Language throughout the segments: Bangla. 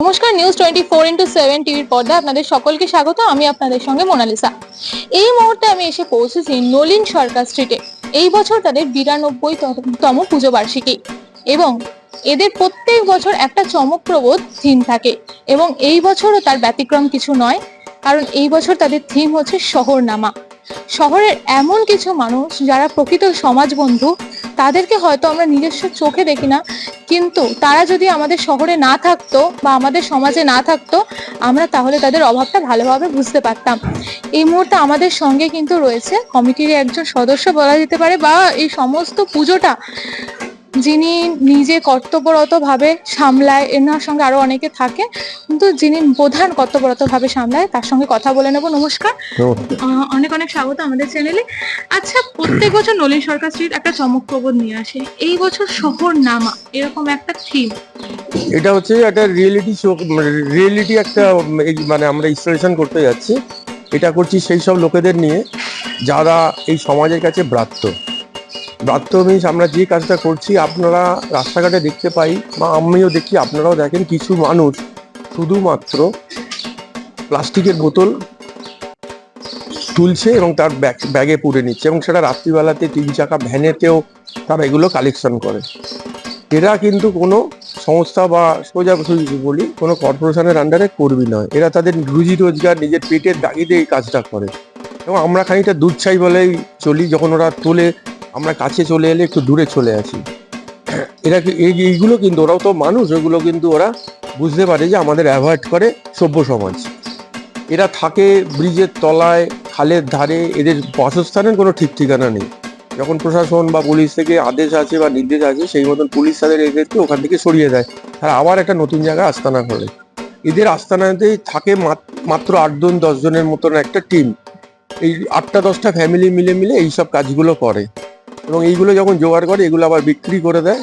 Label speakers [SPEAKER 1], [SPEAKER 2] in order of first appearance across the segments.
[SPEAKER 1] নমস্কার news twenty four into seven টিভির পর্দা আপনাদের সকলকে স্বাগত। আমি আপনাদের সঙ্গে মোনালিসা। এই মুহূর্তে আমি এসে পৌঁছেছি নলিন সরকার স্ট্রিটে এই বছর তাদের বিরানব্বই তম পুজো বার্ষিকী এবং এদের প্রত্যেক বছর একটা চমকপ্রবোধ থিম থাকে। এবং এই বছরও তার ব্যতিক্রম কিছু নয়। কারণ এই বছর তাদের থিম হচ্ছে শহরনামা। শহরের এমন কিছু মানুষ যারা প্রকৃত সমাজবন্ধু তাদেরকে হয়তো আমরা নিজস্ব চোখে দেখি না, কিন্তু তারা যদি আমাদের শহরে না থাকতো বা আমাদের সমাজে না থাকতো, আমরা তাহলে তাদের অভাবটা ভালোভাবে বুঝতে পারতাম। এই মুহূর্তে আমাদের সঙ্গে কিন্তু রয়েছে কমিটির একজন সদস্য বলা যেতে পারে, বা এই সমস্ত পুজোটা যিনি নিজে কর্তব্যরত ভাবে সামলায় এনার সঙ্গে আরও অনেকে থাকে কিন্তু যিনি প্রধান কর্তব্যরত ভাবে সামলায় তার সঙ্গে কথা বলে নেব। নমস্কার। অনেক অনেক স্বাগত আমাদের চ্যানেলে। আচ্ছা প্রত্যেক বছর নলিন সরকার স্ট্রিট একটা চমকপ্রবোধ নিয়ে আসে। এই বছর শহর নামা এরকম একটা থিম
[SPEAKER 2] এটা হচ্ছে একটা রিয়েলিটি শো রিয়েলিটি একটা মানে আমরা ইনস্টলেশন করতে যাচ্ছি। এটা করছি সেই সব লোকেদের নিয়ে যারা এই সমাজের কাছে ব্রাত্য। ব্রাত্য আমরা যে কাজটা করছি, আপনারা রাস্তাঘাটে দেখতে পাই বা আমিও দেখি, আপনারাও দেখেন কিছু মানুষ শুধুমাত্র প্লাস্টিকের বোতল তুলছে এবং তার ব্যাগ, ব্যাগে পুরে নিচ্ছে এবং সেটা রাত্রিবেলাতে তিন চাকা, ভ্যানেতেও তারা এগুলো কালেকশন করে। এরা কিন্তু কোনো সংস্থা বা সোজা যদি বলি, কোনো কর্পোরেশনের আন্ডারে কর্মী নয়। এরা তাদের রুজি রোজগার, নিজের পেটের দাগিতে এই কাজটা করে। এবং আমরা খানিকটা দুধ চাই বলেই চলি, যখন ওরা তোলে আমরা কাছে চলে এলে একটু দূরে চলে আসি এরা এইগুলো কিন্তু, ওরাও তো মানুষ, ওগুলো কিন্তু ওরা বুঝতে পারে যে আমাদের অ্যাভয়েড করে সভ্য সমাজ। এরা থাকে ব্রিজের তলায়, খালের ধারে, এদের বাসস্থানের কোনো ঠিক ঠিকানা নেই। যখন প্রশাসন বা পুলিশ থেকে আদেশ আছে বা নির্দেশ আছে, সেই মতন পুলিশ তাদের এদেরকে ওখান থেকে সরিয়ে দেয়। আর আবার একটা নতুন জায়গায় আস্তানা করে। এদের আস্তানাতেই থাকে মাত- মাত্র আটজন দশজনের মতন একটা টিম এই আটটা, দশটা ফ্যামিলি মিলে মিলে এই সব কাজগুলো করে। এবং এইগুলো যখন জোগাড় করে এগুলো আবার বিক্রি করে দেয়।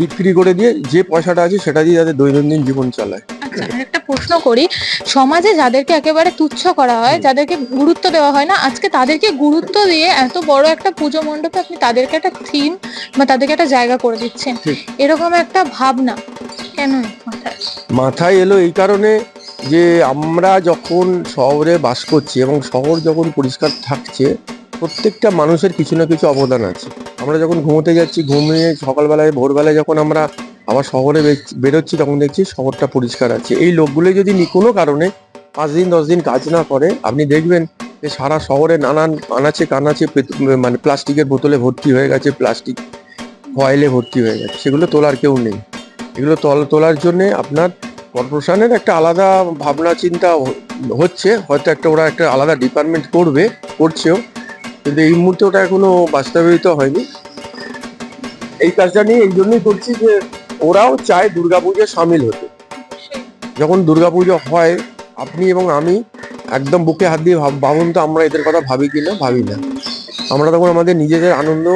[SPEAKER 2] বিক্রি করে দিয়ে যে পয়সাটা আছে সেটা দিয়ে তাদের দৈনন্দিন জীবন চালায়।
[SPEAKER 1] আচ্ছা একটা প্রশ্ন করি। সমাজে যাদেরকে একেবারে তুচ্ছ করা হয় যাদেরকে গুরুত্ব দেওয়া হয় না আজকে তাদেরকে গুরুত্ব দিয়ে এত বড় একটা পুজো মণ্ডপে আপনি তাদেরকে একটা থিম বা তাদেরকে একটা জায়গা করে দিচ্ছেন। এরকম একটা ভাবনা কেন মাথায়?
[SPEAKER 2] মাথায় এলো এই কারণে যে আমরা যখন শহরে বাস করছি এবং শহর যখন পরিষ্কার থাকছে প্রত্যেকটা মানুষের কিছু না কিছু অবদান আছে। আমরা যখন ঘুমোতে যাচ্ছি, ঘুমিয়ে সকালবেলায়, ভোরবেলায় যখন আমরা আবার শহরে বেরোচ্ছি, তখন দেখছি শহরটা পরিষ্কার আছে। এই লোকগুলো যদি কোনো কারণে পাঁচ দিন, দশ দিন কাজ না করে, আপনি দেখবেন যে সারা শহরে নানান আনাচে কানাচে মানে প্লাস্টিকের বোতলে ভর্তি হয়ে গেছে, প্লাস্টিক ফয়েলে ভর্তি হয়ে গেছে। সেগুলো তোলার কেউ নেই। এগুলো তল- তোলার জন্যে আপনার কর্পোরেশনের একটা আলাদা ভাবনা চিন্তা হচ্ছে। হয়তো একটা ওরা একটা আলাদা ডিপার্টমেন্ট করবে, করছেও। কিন্তু এই মুহূর্তে ওটা এখনও বাস্তবায়িত হয়নি। এই কাজটা নিয়ে এই জন্যই করছি যে ওরাও চায় দুর্গাপুজোয় সামিল হতে। যখন দুর্গাপুজো হয়, আপনি এবং আমি একদম বুকে হাত দিয়ে ভাব- ভাবুন তো আমরা এদের কথা ভাবি কি না, ভাবি না। আমরা তখন আমাদের নিজেদের আনন্দ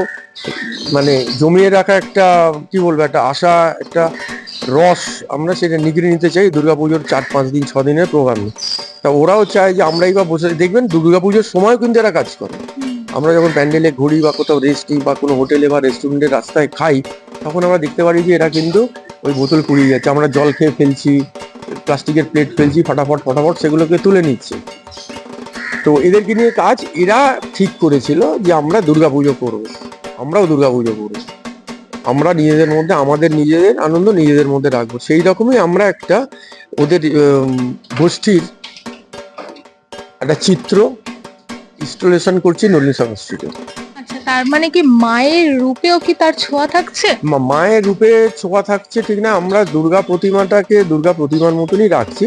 [SPEAKER 2] মানে জমিয়ে রাখা একটা, কি বলব, একটা আশা, একটা রস আমরা সেটা নিগড়ে নিতে চাই দুর্গাপুজোর চার, পাঁচ দিন, ছ প্রোগ্রামে। তা ওরাও চায় যে আমরাই বা বসে দেখবেন দুর্গাপুজোর সময়ও কিন্তু এরা কাজ করে। আমরা যখন প্যান্ডেলে ঘুরি বা কোথাও রেস্ট বা কোনো হোটেলে বা রেস্টুরেন্টের রাস্তায় খাই, তখন আমরা দেখতে পারি যে এরা কিন্তু ওই বোতল কুড়িয়ে যাচ্ছে। আমরা জল খেয়ে ফেলছি, প্লাস্টিকের প্লেট ফেলছি, ফটাফট ফটাফট সেগুলোকে তুলে নিচ্ছে। তো এদেরকে নিয়ে কাজ এরা ঠিক করেছিল যে আমরা দুর্গাপুজো করব। আমরাও দুর্গাপুজো করব। আমরা নিজেদের মধ্যে, আমাদের নিজেদের আনন্দ নিজেদের মধ্যে রাখব। সেই রকমই আমরা একটা ওদের গোষ্ঠীর একটা চিত্র ইনস্টলেশন করছি নলিন সংস্কৃতি
[SPEAKER 1] আচ্ছা তার মানে কি মায়ের রূপেও কি তার ছোঁয়া থাকছে?
[SPEAKER 2] মায়ের রূপে ছোঁয়া থাকছে ঠিক না আমরা দুর্গা প্রতিমাটাকে দুর্গা প্রতিমার মতনই রাখছি।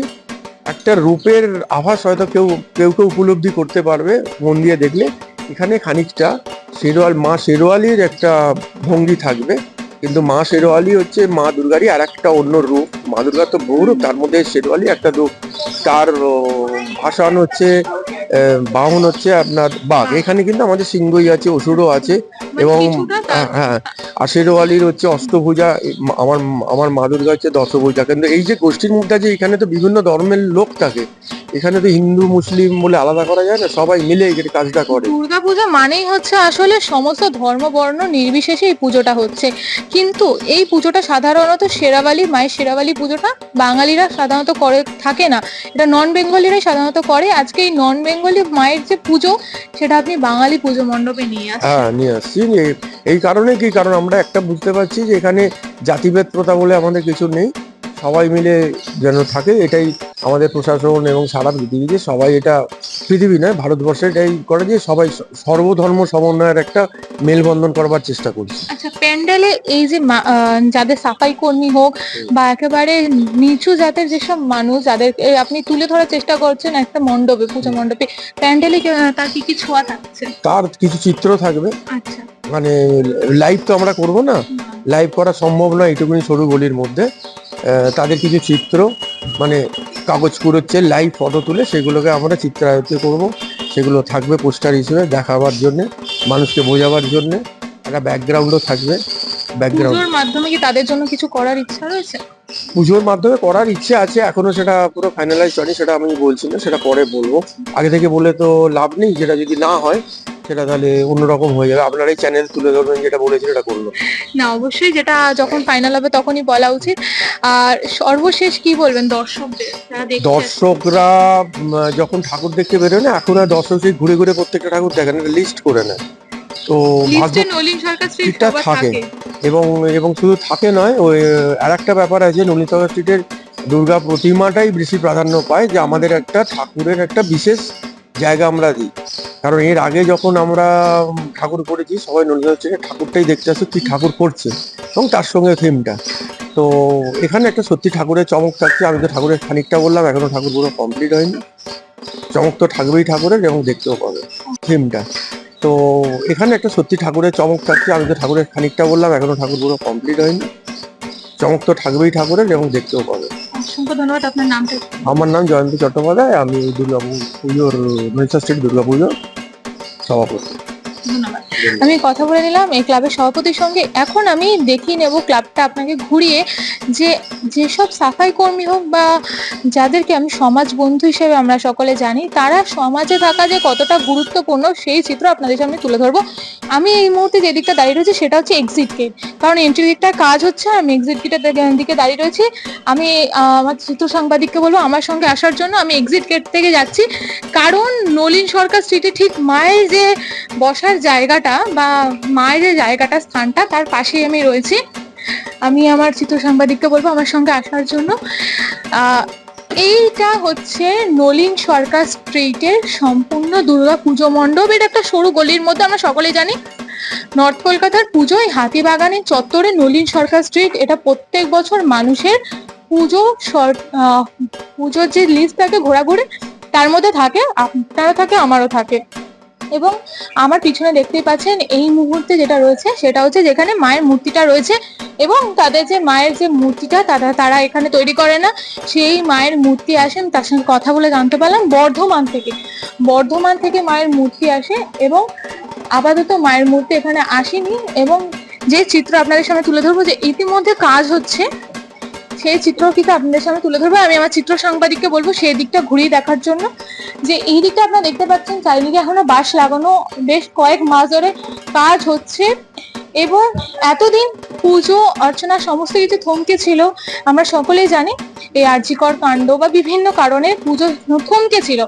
[SPEAKER 2] একটা রূপের আভাস হয়তো কেউ কেউ কেউ উপলব্ধি করতে পারবে মন দিয়ে দেখলে। এখানে খানিকটা শেরওয়াল মা শেরওয়ালির একটা ভঙ্গি থাকবে। কিন্তু মা শেরওয়ালি হচ্ছে মা দুর্গারই আর একটা অন্য রূপ। মা দুর্গার তো বহু রূপ তার মধ্যে শেরওয়ালি একটা রূপ। তার ভাষণ হচ্ছে বাহন হচ্ছে আপনার বাঘ। এখানে কিন্তু আমাদের সিংহই আছে অসুরও আছে
[SPEAKER 1] মানে
[SPEAKER 2] এবং হ্যাঁ, হ্যাঁ আশেরওয়ালির হচ্ছে অষ্টভুজা আমার আমার মা দুর্গা হচ্ছে দশভুজা। কিন্তু এই যে গোষ্ঠীর মধ্যে আছে এখানে তো বিভিন্ন ধর্মের লোক থাকে এখানে তো হিন্দু মুসলিম বলে আলাদা করা যায় না সবাই মিলে এই কাজটা করে।
[SPEAKER 1] দুর্গাপূজা মানেই হচ্ছে আসলে সমস্ত ধর্ম বর্ণ নির্বিশেষে এই পুজোটা হচ্ছে। কিন্তু এই পুজোটা সাধারণত শেরাবালি মায়ের শেরাবালি পুজোটা বাঙালিরা সাধারণত করে থাকে না। এটা নন বেঙ্গলিরাই সাধারণত করে। আজকে এই নন বেঙ্গলি মায়ের যে পুজো সেটা আপনি বাঙালি পুজো মণ্ডপে নিয়ে আসেন।
[SPEAKER 2] হ্যাঁ নিয়ে আসছি। এই- এই কারণে কি? কারণ আমরা একটা বুঝতে পারছি যে এখানে জাতিভেদ প্রথা বলে আমাদের কিছু নেই। সবাই মিলে যেন থাকে এটাই আমাদের প্রশাসন এবং সারা পৃথিবীতে সবাই এটা পৃথিবী নয় ভারতবর্ষে এটাই করে যে সবাই সর্বধর্ম সমন্বয়ের একটা মেলবন্ধন করবার চেষ্টা করছে।
[SPEAKER 1] আচ্ছা প্যান্ডেলে এই যে যাদের সাফাই কর্মী হোক বা একেবারে নিচু জাতের যেসব মানুষ যাদের আপনি তুলে ধরার চেষ্টা করছেন একটা মণ্ডপে পুজো মণ্ডপে প্যান্ডেলে তার কি কি ছোঁয়া থাকছে?
[SPEAKER 2] তার কিছু চিত্র থাকবে।
[SPEAKER 1] আচ্ছা।
[SPEAKER 2] মানে লাইভ তো আমরা করব না লাইভ করা সম্ভব নয় এইটুকুনি সরু গলির মধ্যে। তাদের কিছু চিত্র মানে কাগজ কুড়োচ্ছে লাইভ ফটো তুলে সেগুলোকে আমরা চিত্রায়ত্ত করব। সেগুলো থাকবে পোস্টার হিসেবে দেখাবার জন্য মানুষকে বোঝাবার জন্য। একটা ব্যাকগ্রাউন্ডও থাকবে। ব্যাকগ্রাউন্ড
[SPEAKER 1] পুজোর মাধ্যমে কি তাদের জন্য কিছু করার ইচ্ছা রয়েছে?
[SPEAKER 2] পুজোর মাধ্যমে করার ইচ্ছে আছে এখনও সেটা পুরো ফাইনালাইজ হয়নি সেটা আমি বলছি না সেটা পরে বলব। আগে থেকে বলে তো লাভ নেই যেটা যদি না হয় সেটা তাহলে অন্যরকম হয়ে যাবে। আপনার এই চ্যানেল তুলে ধরবেন যেটা বলেছেন সেটা করল
[SPEAKER 1] না অবশ্যই যেটা যখন ফাইনাল হবে তখনই বলা উচিত। আর সর্বশেষ কি বলবেন দর্শকদের?
[SPEAKER 2] দর্শকরা যখন ঠাকুর দেখতে বেরোয় না এখন আর দর্শক ঘুরে ঘুরে প্রত্যেকটা ঠাকুর দেখেন লিস্ট করে নেয়। তো ভাগ্য
[SPEAKER 1] লিস্টে নলিন সরকার স্ট্রিট
[SPEAKER 2] লিস্টটা
[SPEAKER 1] সবার
[SPEAKER 2] থাকে। এবং এবং শুধু থাকে নয় ওই আর একটা ব্যাপার আছে নলিতলা স্ট্রিটের দুর্গা প্রতিমাটাই বেশি প্রাধান্য পায় যে আমাদের একটা ঠাকুরের একটা বিশেষ জায়গা আমরা দিই। কারণ এর আগে যখন আমরা ঠাকুর করেছি সবাই নলিতলা স্ট্রিটের ঠাকুরটাই দেখতে আসে, কি ঠাকুর করছে এবং তার সঙ্গে থিমটা তো এখানে একটা সত্যি ঠাকুরের চমক থাকছে। আমি তো ঠাকুরের খানিকটা বললাম, এখনও ঠাকুর পুরো কমপ্লিট হয়নি। চমক তো থাকবেই ঠাকুরের এবং দেখতেও পাবে থিমটা তো এখানে একটা সত্যি ঠাকুরের চমক থাকছে। আমি তো ঠাকুরের খানিকটা বললাম, এখনও ঠাকুর পুরো কমপ্লিট হয়নি। চমক তো থাকবেই ঠাকুরের এবং দেখতেও পাবে।
[SPEAKER 1] অসংখ্য ধন্যবাদ আপনার নামটা।
[SPEAKER 2] আমার নাম জয়ন্ত চট্টোপাধ্যায় আমি দুর্গা পুজোর মনীষা স্ট্রিট দুর্গা পুজোর সভাপতি।
[SPEAKER 1] ধন্যবাদ। আমি কথা বলে নিলাম, এই ক্লাবের সভাপতির সঙ্গে। এখন আমি দেখিয়ে নেব ক্লাবটা আপনাকে ঘুরিয়ে যে, যেসব সাফাই কর্মী হোক বা যাদেরকে আমি সমাজ বন্ধু হিসেবে আমরা সকলে জানি, তারা সমাজে থাকা যে কতটা গুরুত্বপূর্ণ, সেই চিত্র আপনাদের সামনে তুলে ধরবো। আমি এই মুহূর্তে যে দিকটা দাঁড়িয়ে রয়েছি, সেটা হচ্ছে এক্সিট গেট কারণ এন্ট্রি দিকটা কাজ হচ্ছে, আমি এক্সিট গেটের দিকে দাঁড়িয়ে রয়েছি। আমি আমার চিত্র সাংবাদিককে বলব, আমার সঙ্গে আসার জন্য আমি এক্সিট গেট থেকে যাচ্ছি। কারণ নলিন সরকার স্ট্রিটে ঠিক মায়ের যে বসার জায়গাটা বা মায়ের যে জায়গাটা, স্থানটা, তার পাশেই আমি রয়েছি। আমি আমার চিত্র সাংবাদিককে বলব আমার সঙ্গে আসার জন্য। এইটা হচ্ছে নলিন সরকার স্ট্রিটের সম্পূর্ণ দুর্গা পুজো মণ্ডপ। এটা একটা সরু গলির মধ্যে, আমরা সকলেই জানি। নর্থ কলকাতার পুজোয় হাতিবাগানের চত্বরে নলিন সরকার স্ট্রিট। এটা প্রত্যেক বছর মানুষের পুজো পুজোর যে লিস্ট থাকে ঘোরাঘুরি, তার মধ্যে থাকে আপনারও থাকে, আমারও থাকে। এবং আমার পিছনে দেখতেই পাচ্ছেন এই মুহূর্তে যেটা রয়েছে, সেটা হচ্ছে যেখানে মায়ের মূর্তিটা রয়েছে এবং তাদের যে মায়ের যে মূর্তিটা, তারা তারা এখানে তৈরি করে না। সেই মায়ের মূর্তি আসেন, তার সঙ্গে কথা বলে জানতে পারলাম, বর্ধমান থেকে। বর্ধমান থেকে মায়ের মূর্তি আসে এবং আপাতত মায়ের মূর্তি এখানে আসেনি এবং যে চিত্র আপনাদের সামনে তুলে ধরবো যে ইতিমধ্যে কাজ হচ্ছে সেই চিত্র কিন্তু আপনাদের সামনে তুলে ধরবো। আমি আমার চিত্র সাংবাদিককে বলব, সেই দিকটা ঘুরিয়ে দেখার জন্য। যে এই দিকটা আপনারা দেখতে পাচ্ছেন, চারিদিকে এখনও বাঁশ লাগানো বেশ কয়েক মাস ধরে কাজ হচ্ছে। এবং এতদিন পুজো, অর্চনা, সমস্ত কিছু থমকে ছিল। আমরা সকলেই জানি, এই আর্যিকর কাণ্ড বা বিভিন্ন কারণে পুজো থমকে ছিল।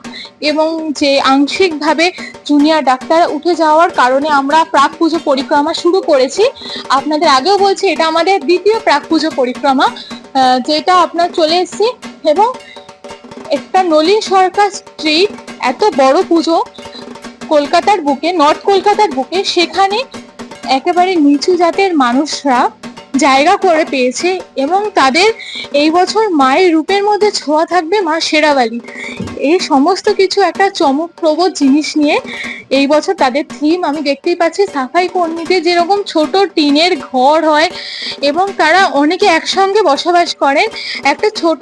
[SPEAKER 1] এবং যে আংশিকভাবে জুনিয়র ডাক্তার উঠে যাওয়ার কারণে আমরা প্রাক পুজো পরিক্রমা শুরু করেছি। আপনাদের আগেও বলছি, এটা আমাদের দ্বিতীয় প্রাক পুজো পরিক্রমা। যেটা আপনার চলে এসেছি এবং একটা নলিন সরকার স্ট্রিট এত বড় পুজো কলকাতার বুকে নর্থ কলকাতার বুকে, সেখানে একেবারে নিচু জাতের মানুষরা জায়গা করে পেয়েছে এবং তাদের এই বছর মায়ের রূপের মধ্যে ছোঁয়া থাকবে মা শেরাবালি এই সমস্ত কিছু একটা চমকপ্রদ জিনিস নিয়ে এই বছর তাদের থিম আমি দেখতেই পাচ্ছি, সাফাই কর্মীদের যেরকম ছোট টিনের ঘর হয় এবং তারা অনেকে একসঙ্গে বসবাস করেন। একটা ছোট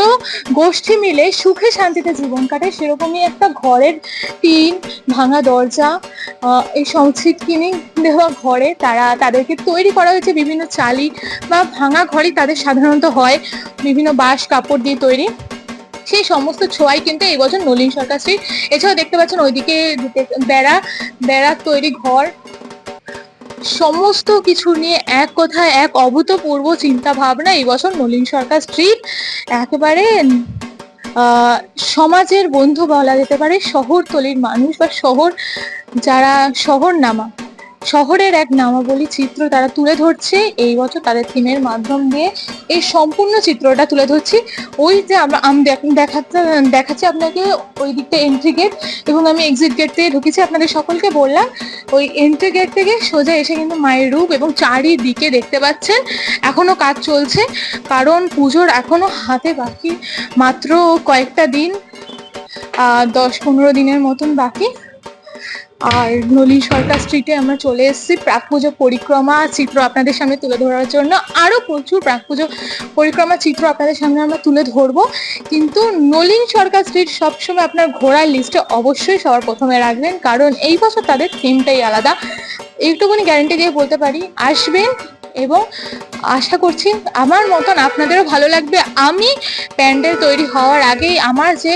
[SPEAKER 1] গোষ্ঠী মিলে সুখে শান্তিতে জীবন কাটায় সেরকমই একটা ঘরের টিন, ভাঙা দরজা এই সংস্কৃত কিনে দেওয়া ঘরে তারা তাদেরকে তৈরি করা হয়েছে বিভিন্ন চালি বা ভাঙা ঘরই তাদের সাধারণত হয়। বিভিন্ন বাঁশ কাপড় দিয়ে তৈরি। সেই সমস্ত ছোঁয়াই কিন্তু এই বছর নলিন সরকার স্ট্রিট এছাড়াও দেখতে পাচ্ছেন ওইদিকে বেড়া, বেড়ার তৈরি ঘর। সমস্ত কিছু নিয়ে এক কথায় এক অভূতপূর্ব চিন্তা ভাবনা এই বছর নলিন সরকার স্ট্রিট একেবারে সমাজের বন্ধু বলা যেতে পারে, শহরতলির মানুষ বা শহর যারা শহর নামা শহরের এক নামাবলী চিত্র তারা তুলে ধরছে। এই বছর তাদের থিমের মাধ্যম দিয়ে এই সম্পূর্ণ চিত্রটা তুলে ধরছি। ওই যে আমরা, আমি দেখ- দেখাতে দেখাচ্ছি আপনাকে ওই দিকটা এন্ট্রি গেট এবং আমি এক্সিট গেট থেকে ঢুকেছি। আপনাদের সকলকে বললাম, ওই এন্ট্রি গেট থেকে সোজা এসে কিন্তু মায়ের রূপ এবং চারিদিকে দেখতে পাচ্ছেন। এখনও কাজ চলছে, কারণ পুজোর এখনও হাতে বাকি মাত্র কয়েকটা দিন দশ পনেরো দিনের মতন বাকি। আর নলিন সরকার স্ট্রিটে আমরা চলে এসেছি। প্রাক পুজো পরিক্রমা চিত্র আপনাদের সামনে তুলে ধরার জন্য। আরও প্রচুর প্রাক পুজো পরিক্রমা চিত্র আপনাদের সামনে আমরা তুলে ধরবো। কিন্তু নলিন সরকার স্ট্রিট সবসময় আপনার ঘোরার লিস্টে অবশ্যই সবার প্রথমে রাখবেন। কারণ এই বছর তাদের থিমটাই আলাদা। একটুখানি গ্যারেন্টি দিয়ে বলতে পারি, আসবেন এবং আশা করছি আমার মতন আপনাদেরও ভালো লাগবে। আমি প্যান্ডেল তৈরি হওয়ার আগেই আমার যে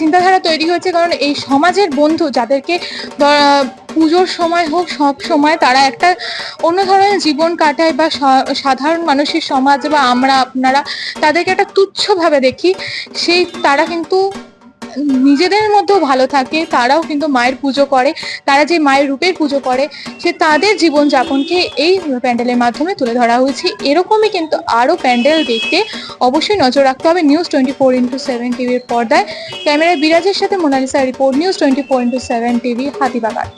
[SPEAKER 1] চিন্তাধারা তৈরি হয়েছে, কারণ এই সমাজের বন্ধু যাদেরকে পুজোর সময় হোক, সব সময় তারা একটা অন্য ধরনের জীবন কাটায় বা সাধারণ মানুষের সমাজ বা আমরা, আপনারা, তাদেরকে একটা তুচ্ছভাবে দেখি, সেই তারা কিন্তু নিজেদের মধ্যেও ভালো থাকে, তারাও কিন্তু মায়ের পুজো করে, তারা যে মায়ের রূপের পুজো করে, সে তাদের জীবনযাপনকে এই প্যান্ডেলের মাধ্যমে তুলে ধরা হয়েছে। এরকমই কিন্তু আরও প্যান্ডেল দেখতে অবশ্যই নজর রাখতে হবে news twenty four into seven টিভির পর্দায়। ক্যামেরায় বিরাজের সাথে Monalisa report news twenty four into seven TV Hatibagan.